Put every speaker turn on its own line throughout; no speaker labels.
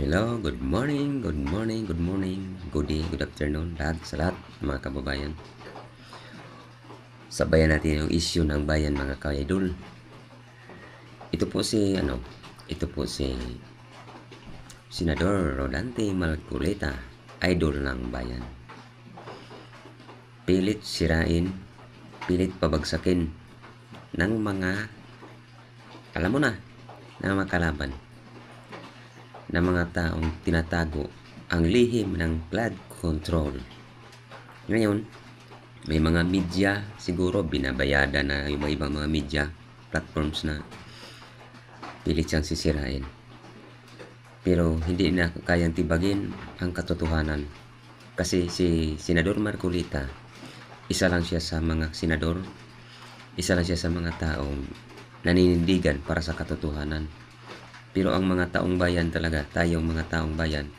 Hello, good morning, good morning, good morning, good day, good afternoon, lahat sa lahat, mga kababayan. Sabayan natin yung issue ng bayan, mga ka-idol. Ito po si, ano, ito po si Senador Rodante Malculeta, idol ng bayan. Pilit sirain, pilit pabagsakin ng mga, alam mo na, ng mga kalaban ng mga taong tinatago ang lihim ng flood control. Ngayon, may mga media siguro binabayada na yung ibang mga media platforms na pilit siyang sisirain. Pero hindi na kayang tibagin ang katotohanan. Kasi si Senador Marcolita, isa lang siya sa mga senador, isa lang siya sa mga taong naninindigan para sa katotohanan. Pero ang mga taong bayan talaga, tayong mga taong bayan,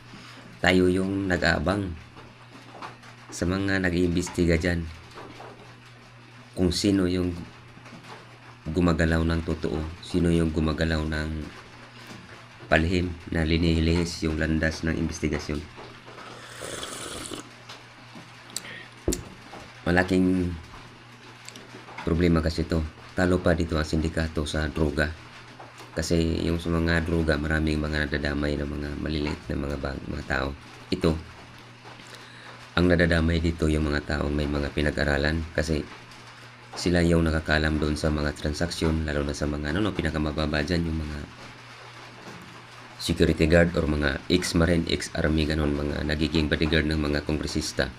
tayo yung nag-aabang sa mga nag-iimbestiga dyan. Kung sino yung gumagalaw ng totoo, sino yung gumagalaw ng palihim na linihilihis yung landas ng investigasyon. Malaking problema kasi to. Talo pa dito ang sindikato sa droga. Kasi yung sa mga droga, maraming mga nadadamay ng mga maliliit na mga, bag, mga tao. Ito, ang nadadamay dito yung mga taong may mga pinag-aralan kasi sila yung nakakalam doon sa mga transaksyon, lalo na sa mga ano, no, pinakamababa dyan, yung mga security guard or mga ex-marine, ex-army, ganon, mga nagiging bodyguard ng mga kongresista.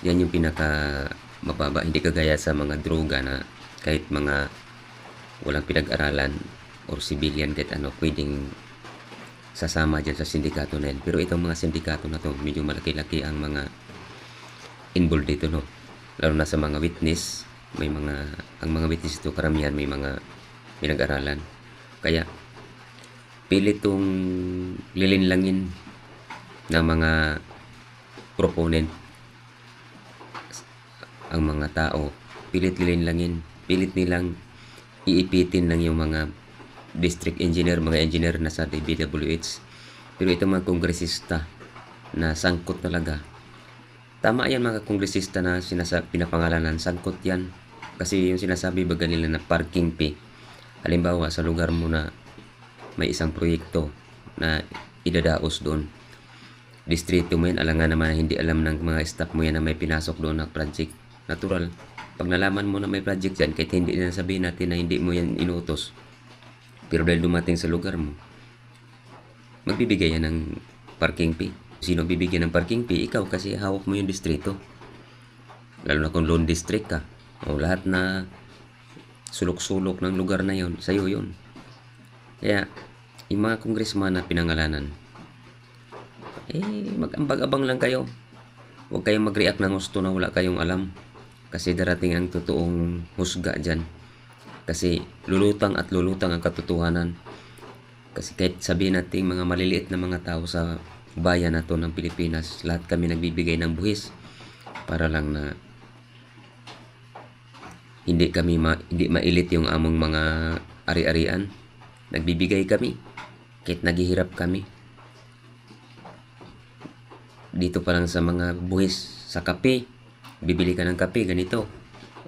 Yan yung pinaka mababa, hindi kagaya sa mga droga na kahit mga walang pinag-aralan or civilian kahit ano, pwedeng sasama dyan sa sindikato na yan. Pero itong mga sindikato na to, medyo malaki-laki ang mga involved dito, no? Lalo na sa mga witness, may mga, ang mga witness ito, karamihan may mga pinag-aralan. Kaya, pilit itong lilinlangin ng mga proponent ang mga tao. Pilit lilinlangin, pilit nilang iipitin lang yung mga district engineer, mga engineer na sa DBWH. Pero itong mga kongresista na sangkot talaga. Tama yan mga kongresista na sinasab pinapangalanan, sangkot yan. Kasi yung sinasabi baga nila na parking fee. Halimbawa sa lugar mo na may isang proyekto na idadaos doon. Distrito mo yan, alangan naman na hindi alam ng mga staff mo yan na may pinasok doon na project. Natural, pag nalaman mo na may project yan, kahit hindi na sabihin natin na hindi mo yan inutos, pero dahil dumating sa lugar mo, magbibigay yan ng parking fee. Sino bibigyan ng parking fee? Ikaw kasi hawak mo yung distrito. Lalo na kung loan district ka. O lahat na sulok-sulok ng lugar na yon sa'yo yun. Kaya, yung mga kongresman na pinangalanan, eh, mag-ambag-abang lang kayo. Huwag kayong mag-react ng gusto na wala kayong alam. Kasi darating ang totoong husga dyan. Kasi lulutang at lulutang ang katotohanan. Kasi kahit sabihin natin mga maliliit na mga tao sa bayan na to ng Pilipinas, lahat kami nagbibigay ng buhis para lang na hindi kami ma, hindi mailit yung among mga ari-arian. Nagbibigay kami kahit naghihirap kami. Dito pa lang sa mga buhis sa kape, bibili ka ng kape ganito.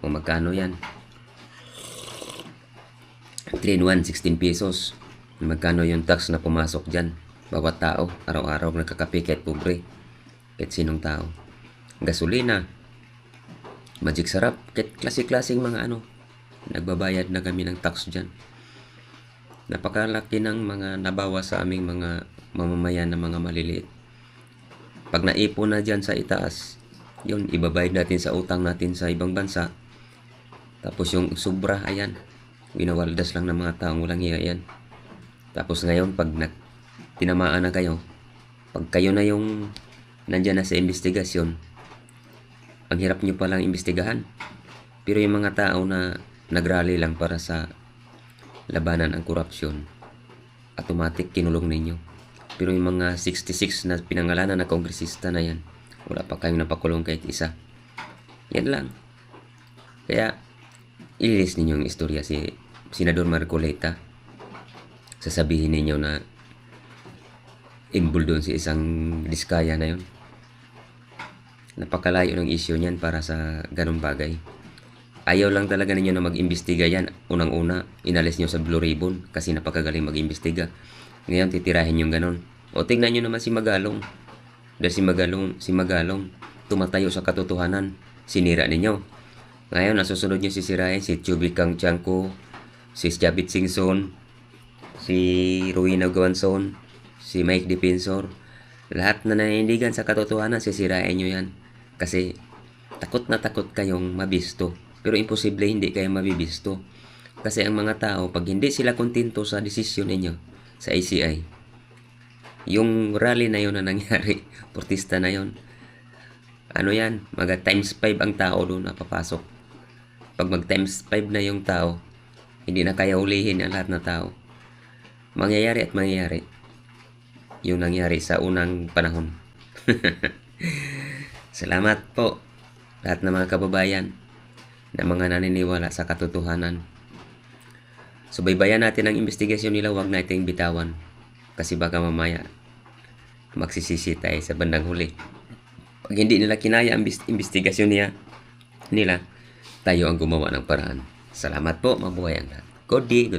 O magkano yan? 3 in 1, 16 pesos. Magkano yung tax na pumasok dyan? Bawat tao, araw-araw nagkakape kahit pobre. Kahit sinong tao. Gasolina. Magic sarap. Kahit klase-klaseng mga ano. Nagbabayad na kami ng tax dyan. Napakalaki ng mga nabawa sa aming mga mamamayan na mga maliliit. Pag naipon na dyan sa itaas, yun, ibabayad natin sa utang natin sa ibang bansa. Tapos yung sobra, ayan, winawaldas lang ng mga taong walang hiya yan. Tapos ngayon, pag nag, tinamaan na kayo, pag kayo na yung nandyan na sa investigasyon, ang hirap nyo palang imbestigahan. Pero yung mga tao na nagrally lang para sa labanan ang korupsyon, automatic kinulong ninyo. Pero yung mga 66 na pinangalanan na kongresista na yan, wala pa kayong napakulong kahit isa. Yan lang. Kaya, ililis ninyo yung istorya si Senador Marcoleta. Sasabihin ninyo na involved doon sa isang diskaya na yon. Napakalayo ng issue niyan para sa ganong bagay. Ayaw lang talaga ninyo na mag-imbestiga yan. Unang-una, inalis nyo sa Blue Ribbon kasi napakagaling mag-imbestiga. Ngayon, titirahin yung ganon. O tingnan nyo naman si Magalong. Dahil si Magalong, si Magalong, tumatayo sa katotohanan. Sinira ninyo. Ngayon, nasusunod nyo sisirahin si Chubikang Chanko, si Jabit Singson, si Rowena Guanzon, si Mike Defensor. Lahat na nanindigan sa katotohanan, sisirain nyo yan. Kasi takot na takot kayong mabisto. Pero imposible hindi kayo mabibisto. Kasi ang mga tao, pag hindi sila kontento sa desisyon ninyo sa ACI, yung rally na yun na nangyari, protesta na yun, ano yan, maga times 5 ang tao doon na papasok. Pag mag times 5 na yung tao, hindi na kaya ulihin ang lahat na tao. Mangyayari at mangyayari. Yung nangyari sa unang panahon. Salamat po lahat ng mga kababayan na mga naniniwala sa katotohanan. Subaybayan natin ang investigasyon nila, huwag nating bitawan. Kasi baka mamaya magsisisi tayo sa bandang huli. Pag hindi nila kinaya ang investigasyon niya, nila, tayo ang gumawa ng paraan. Salamat po, mabuhay ang lahat. Good day, good